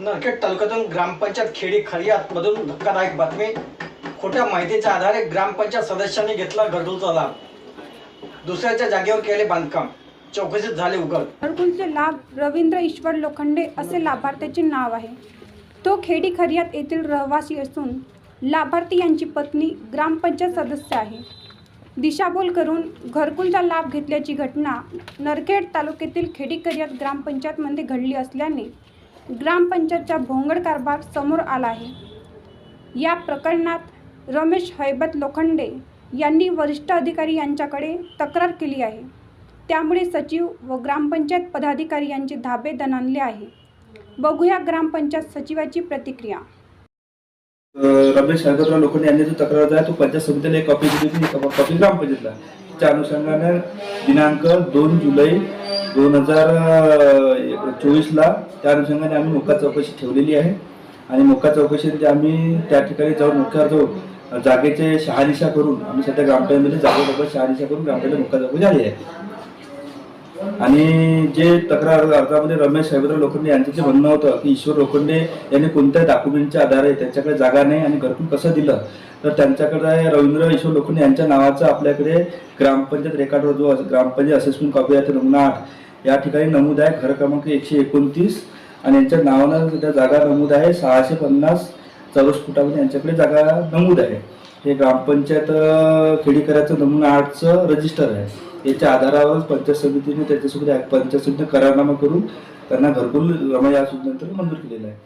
नरखेड तालुक्यातून ग्रामपंचायत खेडी खरियात मधून धक्कादायक बातमी. खोट्या माहितीच्या आधारे ग्रामपंचायत सदस्यांनी घेतला घरकुलचा लाभ. दुसऱ्याच्या जागेवर केले बांधकाम. चौकशीत झाले उघड. घरकुलचे लाभ रवींद्र ईश्वर लोखंडे असे लाभार्थ्याचे नाव आहे. तो खेडी खरियात येथील रहिवासी असून लाभार्थी यांची पत्नी ग्रामपंचायत सदस्य आहे. दिशाभूल करून घरकुलचा लाभ घेतल्याची घटना नरखेड तालुक्यातील खेडी खरियात ग्रामपंचायतमध्ये घडली असल्याने ग्रामपंचायतचा भोंगड कारभार समोर आला आहे. या प्रकरणात रमेश हैबत लोखंडे यांनी वरिष्ठ अधिकारी यांच्याकडे तक्रार केली आहे. त्यामुळे सचिव व ग्रामपंचायत पदाधिकारी यांचे धाबे दणाणले आहे. बघूया ग्रामपंचायत सचिवाची प्रतिक्रिया. रमेश साहेबराव लोखंडे यांनी जो तक्रार दिला तो पंचायत समितीला एक कॉपी दिली होती. कॉपी ग्रामपंचायतला. त्या अनुषंगाने दिनांक दोन जुलै दोन हजार चोवीसला त्या अनुषंगाने आम्ही मोका चौकशी ठेवलेली आहे. आणि मोका चौकशीमध्ये आम्ही त्या ठिकाणी जाऊन मुख्यावर जाऊन जागेचे शहानिशा करून आम्ही सध्या ग्रामपंचायतमध्ये जागेबाबत शहानिशा करून ग्रामपंचायत मुक्का चौकशी झाली आहे. आणि जे तक्रार अर्जामध्ये रमेश साहेबराव लोखंडे यांचं जे म्हणणं होतं की ईश्वर लोखंडे यांनी कोणत्या डॉक्युमेंटच्या आधारे त्यांच्याकडे जागा नाही आणि घरकुल कसं दिलं तर त्यांच्याकडे रवींद्र ईश्वर लोखंडे यांच्या नावाचं आपल्याकडे ग्रामपंचायत रेकॉर्डवर जो ग्रामपंचायत असेसमेंट कॉपी आहे नमुना आठ. या ठिकाणी नमूद आहे घर क्रमांक एकशे एकोणतीस आणि यांच्या नावानं त्या जागा नमूद आहे. सहाशे पन्नास चौरस फुटामध्ये यांच्याकडे जागा नमूद आहे. हे ग्रामपंचायत खेडीकराचं नमुना आठचं रजिस्टर आहे. याच्या आधारावर पंचायत समितीने त्याच्यासोबत पंचायत समितीने करारनामा करून त्यांना घरकुल रमया या सूचनेनंतर मंजूर केलेला आहे.